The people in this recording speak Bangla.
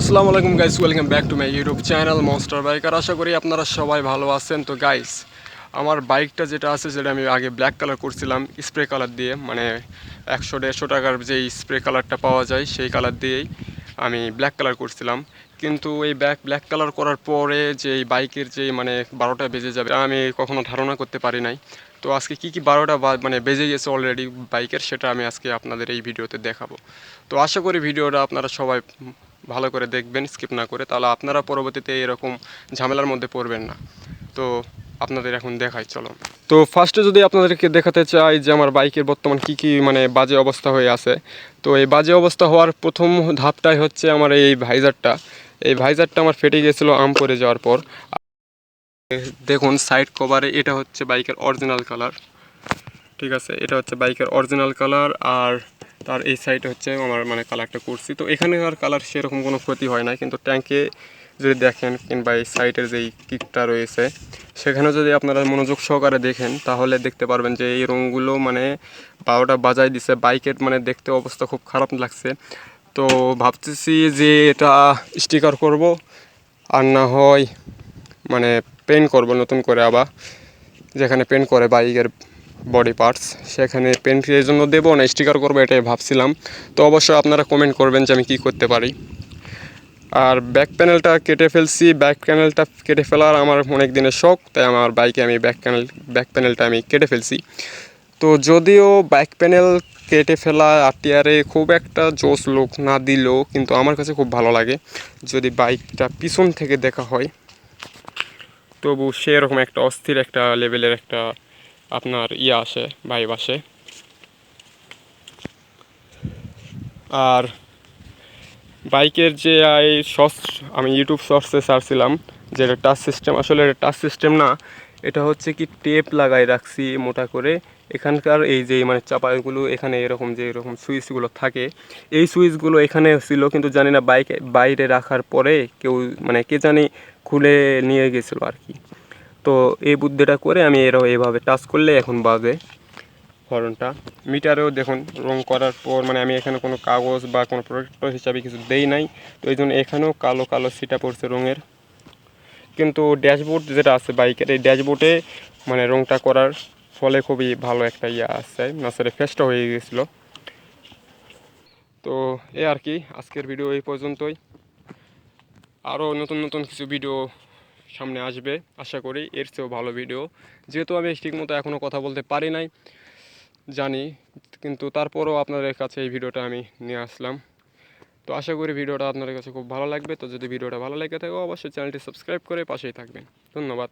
আসসালামু আলাইকুম guys welcome back to my YouTube channel Monster Biker আশা করি আপনারা সবাই ভালো আছেন। তো গাইস আমার বাইকটা যেটা আছে সেটা আমি আগে ব্ল্যাক কালার করছিলাম স্প্রে কালার দিয়ে মানে একশো, দেড়শো টাকার যে স্প্রে কালারটা পাওয়া যায়, সেই কালার দিয়েই আমি ব্ল্যাক কালার করছিলাম। কিন্তু এই ব্যাক ব্ল্যাক কালার করার পরে যে বাইকের যে মানে বারোটা বেজে যাবে আমি কখনো ধারণা করতে পারি নাই। তো আজকে কি কি বারোটা মানে বেজে গেছে অলরেডি বাইকের সেটা আমি আজকে আপনাদের এই ভিডিওতে দেখাবো। তো আশা করি ভিডিওটা আপনারা সবাই ভালো করে দেখবেন স্কিপ না করে, তাহলে আপনারা পরবর্তীতে এরকম ঝামেলার মধ্যে পড়বেন না। তো আপনাদের এখন দেখাই, চলো। তো ফার্স্টে যদি আপনাদেরকে দেখাতে চাই যে আমার বাইকের বর্তমান কি কি মানে বাজে অবস্থা হয়ে আছে, তো এই বাজে অবস্থা হওয়ার প্রথম ধাপটাই হচ্ছে আমার এই ভাইজারটা। এই ভাইজারটা আমার ফেটে গিয়েছিল আম পরে যাওয়ার পর। দেখুন সাইড কভারে এটা হচ্ছে বাইকের অরিজিনাল কালার ঠিক আছে? এটা হচ্ছে বাইকের অরিজিনাল কালার আর তার এই সাইডে হচ্ছে আমার মানে কালারটা করছি তো এখানে আর কালার সেরকম কোনো ক্ষতি হয় না কিন্তু ট্যাঙ্কে যদি দেখেন কিংবা এই সাইডের যেই কিকটা রয়েছে, সেখানে যদি আপনারা মনোযোগ সহকারে দেখেন, তাহলে দেখতে পারবেন যে এই রঙগুলো মানে বারোটা বাজায় দিছে। বাইকের মানে দেখতে অবস্থা খুব খারাপ লাগছে। তো ভাবতেছি যে এটা স্টিকার করব আর না হয় মানে পেন্ট করব নতুন করে আবার, যেখানে পেন্ট করে বাইকের বডি পার্টস সেখানে পেন্ট এর জন্য দেবো না স্টিকার করব, এটাই ভাবছিলাম। তো অবশ্যই আপনারা কমেন্ট করবেন যে আমি কী করতে পারি। আর ব্যাক প্যানেলটা কেটে ফেলছি ব্যাক প্যানেলটা কেটে ফেলার আমার অনেক দিনের শখ, তাই আমার বাইকে আমি ব্যাক প্যানেল ব্যাক প্যানেলটা আমি কেটে ফেলছি। তো যদিও ব্যাক প্যানেল কেটে ফেলা আটিয়ারে খুব একটা জোস লোক না দিলেও কিন্তু আমার কাছে খুব ভালো লাগে, যদি বাইকটা পিছন থেকে দেখা হয়। তবু সেরকম একটা অস্থির একটা লেভেলের একটা আপনার ইয়ে আসে ভাইব আসে। আর বাইকের যে এই শর্টস আমি ইউটিউব শর্টসে সারছিলাম যে এটা টাচ সিস্টেম আসলে এটা টাচ সিস্টেম না, এটা হচ্ছে কি টেপ লাগাই রাখছি মোটা করে। এখানকার এই যে মানে চাপাগুলো এখানে এরকম যে এরকম সুইচগুলো থাকে, এই সুইচগুলো এখানে ছিল, কিন্তু জানি না বাইক, বাইরে রাখার পরে কেউ মানে কে জানি খুলে নিয়ে গেছিল আর কি। তো এই বুদ্ধিটা করে আমি এরও এইভাবে টাচ করলে এখন বাজে হরনটা মিটারেও দেখুন রং করার পর মানে আমি এখানে কোনো কাগজ বা কোনো প্রোডাক্ট হিসাবে কিছু দেই নাই, তো এই জন্য এখানেও কালো কালো সিটা পড়ছে রঙের। কিন্তু ড্যাশবোর্ড যেটা আছে বাইকের, এই ড্যাশবোর্ডে মানে রংটা করার ফলে খুবই ভালো একটা ইয়ে আসছে নাসারে ফেস্টা হয়ে গেছিল। তো এ আর কি, আজকের ভিডিও এই পর্যন্তই। আরও নতুন নতুন কিছু ভিডিও সামনে আসবে। আশা করি এর চেয়েও ভালো ভিডিও যেহেতু আমি ঠিকমতো এখনও কথা বলতে পারি নাই, জানি, কিন্তু তারপরও আপনাদের কাছে এই ভিডিওটা আমি নিয়ে আসলাম। তো আশা করি ভিডিওটা আপনাদের কাছে খুব ভালো লাগবে। তো যদি ভিডিওটা ভালো লেগে থাকে, অবশ্যই চ্যানেলটি সাবস্ক্রাইব করে পাশেই থাকবেন। ধন্যবাদ।